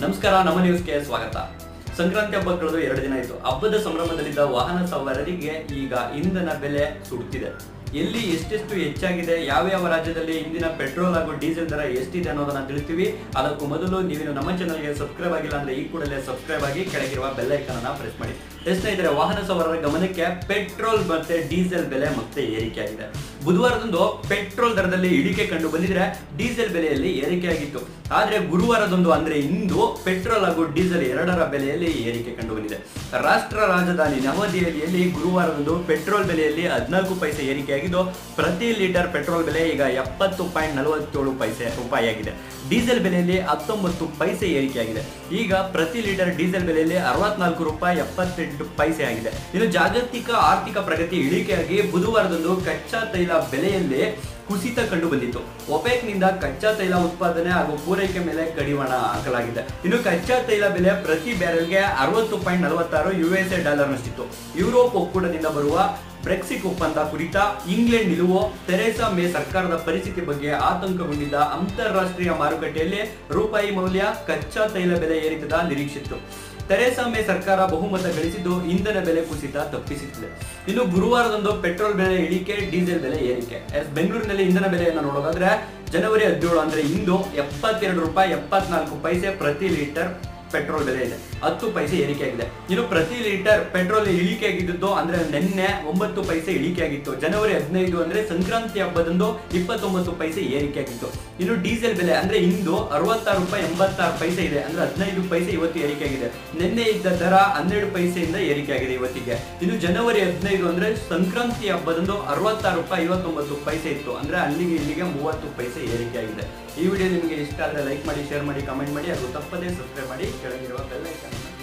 ನಮಸ್ಕಾರ, ನಮ್ಮ ನ್ಯೂಸ್ಗೆ ಸ್ವಾಗತ. ಸಂಕ್ರಾಂತಿ ಹಬ್ಬ ಕಳೆದು ಎರಡು ದಿನ ಆಯಿತು. ಹಬ್ಬದ ಸಂಭ್ರಮದಲ್ಲಿದ್ದ ವಾಹನ ಸವಾರರಿಗೆ ಈಗ ಇಂಧನ ಬೆಲೆ ಸುಡುತ್ತಿದೆ ಎಲ್ಲಿ ಎಷ್ಟೆಷ್ಟು ಹೆಚ್ಚಾಗಿದೆ ಯಾವ ಯಾವ ರಾಜ್ಯದಲ್ಲಿ ಇಂದಿನ ಪೆಟ್ರೋಲ್ ಹಾಗೂ ಡೀಸೆಲ್ ದರ ಎಷ್ಟಿದೆ ಅನ್ನೋದನ್ನ ತಿಳಿಸ್ತೀವಿ ಅದಕ್ಕೂ ಮೊದಲು ನೀವೇನು ನಮ್ಮ ಚಾನಲ್ಗೆ ಸಬ್ಸ್ಕ್ರೈಬ್ ಆಗಿಲ್ಲ ಅಂದ್ರೆ ಈ ಕೂಡಲೇ ಸಬ್ಸ್ಕ್ರೈಬ್ ಆಗಿ ಕೆಳಗಿರುವ ಬೆಲ್ ಐಕನ್ ಅನ್ನ ಪ್ರೆಸ್ ಮಾಡಿ. ಇದ್ರೆ ವಾಹನ ಸವಾರರ ಗಮನಕ್ಕೆ ಪೆಟ್ರೋಲ್ ಮತ್ತೆ ಡೀಸೆಲ್ ಬೆಲೆ ಮತ್ತೆ ಏರಿಕೆಯಾಗಿದೆ. ಬುಧವಾರದಂದು ಪೆಟ್ರೋಲ್ ದರದಲ್ಲಿ ಇಳಿಕೆ ಕಂಡು ಬಂದಿದ್ರೆ ಡೀಸೆಲ್ ಬೆಲೆಯಲ್ಲಿ ಏರಿಕೆಯಾಗಿತ್ತು ಆದ್ರೆ ಗುರುವಾರದಂದು ಅಂದ್ರೆ ಇಂದು ಪೆಟ್ರೋಲ್ ಹಾಗೂ ಡೀಸೆಲ್ ಎರಡರ ಬೆಲೆಯಲ್ಲಿ ಏರಿಕೆ ಕಂಡು ಬಂದಿದೆ. ರಾಷ್ಟ್ರ ರಾಜಧಾನಿ ನವದೆಹಲಿಯಲ್ಲಿ ಗುರುವಾರದಂದು ಪೆಟ್ರೋಲ್ ಬೆಲೆಯಲ್ಲಿ ಹದಿನಾಲ್ಕು ಪೈಸೆ ಏರಿಕೆಯಾಗಿದ್ದು ಪ್ರತಿ ಲೀಟರ್ ಪೆಟ್ರೋಲ್ ಬೆಲೆ ಈಗ ಎಪ್ಪತ್ತು ಪಾಯಿಂಟ್ ನಲವತ್ತೇಳು ಪೈಸೆ ರೂಪಾಯಿ ಆಗಿದೆ. ಡೀಸೆಲ್ ಬೆಲೆಯಲ್ಲಿ ಹತ್ತೊಂಬತ್ತು ಪೈಸೆ ಏರಿಕೆಯಾಗಿದೆ. ಈಗ ಪ್ರತಿ ಲೀಟರ್ ಡೀಸೆಲ್ ಬೆಲೆಯಲ್ಲಿ ಅರವತ್ನಾಲ್ಕು ರೂಪಾಯಿ ಎಪ್ಪತ್ತೆಂಟು ಪೈಸೆ ಆಗಿದೆ. ಇನ್ನು ಜಾಗತಿಕ ಆರ್ಥಿಕ ಪ್ರಗತಿ ಇಳಿಕೆಯಾಗಿ ಬುಧವಾರದಂದು ಕಚ್ಚಾ ತೈಲ ಬೆಲೆಯಲ್ಲಿ ಕುಸಿತ ಕಂಡು ಬಂದಿತ್ತು. ಒಪೆಕ್ನಿಂದ ಕಚ್ಚಾ ತೈಲ ಉತ್ಪಾದನೆ ಹಾಗೂ ಪೂರೈಕೆ ಮೇಲೆ ಕಡಿವಾಣ ಹಾಕಲಾಗಿದೆ. ಇನ್ನು ಕಚ್ಚಾ ತೈಲ ಬೆಲೆ ಪ್ರತಿ ಬ್ಯಾರೆಲ್ಗೆ ಅರವತ್ತು ಪಾಯಿಂಟ್ ನಲವತ್ತಾರು ಯು ಎಸ್ ಎ ಡಾಲರ್ನಷ್ಟಿತ್ತು ಯುರೋಪ್ ಒಕ್ಕೂಟದಿಂದ ಬರುವ ಬ್ರೆಕ್ಸಿಟ್ ಒಪ್ಪಂದ ಕುರಿತ ಇಂಗ್ಲೆಂಡ್ ನಿಲುವು, ತೆರೇಸಾ ಮೇ ಸರ್ಕಾರದ ಪರಿಸ್ಥಿತಿ ಬಗ್ಗೆ ಆತಂಕಗೊಂಡಿದ್ದ ಅಂತಾರಾಷ್ಟ್ರೀಯ ಮಾರುಕಟ್ಟೆಯಲ್ಲಿ ರೂಪಾಯಿ ಮೌಲ್ಯ ಕಚ್ಚಾ ತೈಲ ಬೆಲೆ ಏರಿತದ ನಿರೀಕ್ಷಿತ್ತು. ತೆರೇಸಾ ಮೇ ಸರ್ಕಾರ ಬಹುಮತ ಗಳಿಸಿದ್ದು ಇಂಧನ ಬೆಲೆ ಕುಸಿತ ತಪ್ಪಿಸುತ್ತಿದೆ. ಇನ್ನು ಗುರುವಾರದಂದು ಪೆಟ್ರೋಲ್ ಬೆಲೆ ಇಳಿಕೆ, ಡೀಸೆಲ್ ಬೆಲೆ ಏರಿಕೆ. ಬೆಂಗಳೂರಿನಲ್ಲಿ ಇಂಧನ ಬೆಲೆಯನ್ನು ನೋಡೋದಾದ್ರೆ, ಜನವರಿ ಹದಿನೇಳು ಅಂದ್ರೆ ಇಂದು ಎಪ್ಪತ್ತೆರಡು ರೂಪಾಯಿ ಎಪ್ಪತ್ನಾಲ್ಕು ಪೈಸೆ ಪ್ರತಿ ಲೀಟರ್ ಪೆಟ್ರೋಲ್ ಬೆಲೆ ಇದೆ. ಹತ್ತು ಪೈಸೆ ಏರಿಕೆಯಾಗಿದೆ ಇನ್ನು ಪ್ರತಿ ಲೀಟರ್ ಪೆಟ್ರೋಲ್ ಇಳಿಕೆ ಆಗಿದ್ದು ಅಂದ್ರೆ ನಿನ್ನೆ ಒಂಬತ್ತು ಪೈಸೆ ಇಳಿಕೆ ಆಗಿತ್ತು. ಜನವರಿ ಹದಿನೈದು ಅಂದ್ರೆ ಸಂಕ್ರಾಂತಿ ಹಬ್ಬದಂದು ಇಪ್ಪತ್ತೊಂಬತ್ತು ಪೈಸೆ ಏರಿಕೆಯಾಗಿತ್ತು ಇನ್ನು ಡೀಸೆಲ್ ಬೆಲೆ ಅಂದ್ರೆ ಇಂದು ಅರವತ್ತಾರು ರೂಪಾಯಿ ಎಂಬತ್ತಾರು ಪೈಸೆ ಇದೆ. ಅಂದ್ರೆ ಹದಿನೈದು ಪೈಸೆ ಇವತ್ತು ಏರಿಕೆ ಆಗಿದೆ. ನಿನ್ನೆ ಇದ್ದ ದರ ಹನ್ನೆರಡು ಪೈಸೆಯಿಂದ ಏರಿಕೆಯಾಗಿದೆ ಇವತ್ತಿಗೆ. ಇನ್ನು ಜನವರಿ ಹದಿನೈದು ಅಂದ್ರೆ ಸಂಕ್ರಾಂತಿ ಹಬ್ಬದಂದು ಅರವತ್ತಾರು ರೂಪಾಯಿ ಐವತ್ತೊಂಬತ್ತು ಪೈಸೆ ಇತ್ತು. ಅಂದ್ರೆ ಅಲ್ಲಿಗೆ ಇಲ್ಲಿಗೆ ಮೂವತ್ತು ಪೈಸೆ ಏರಿಕೆಯಾಗಿದೆ ಈ ವಿಡಿಯೋ ನಿಮಗೆ ಇಷ್ಟ ಆದರೆ ಲೈಕ್ ಮಾಡಿ ಶೇರ್ ಮಾಡಿ ಕಮೆಂಟ್ ಮಾಡಿ ಹಾಗೂ ತಪ್ಪದೇ ಸಬ್ಸ್ಕ್ರೈಬ್ ಮಾಡಿ ಕೆಳಗಿರುವ ಬೆಲ್ ಐಕಾನ್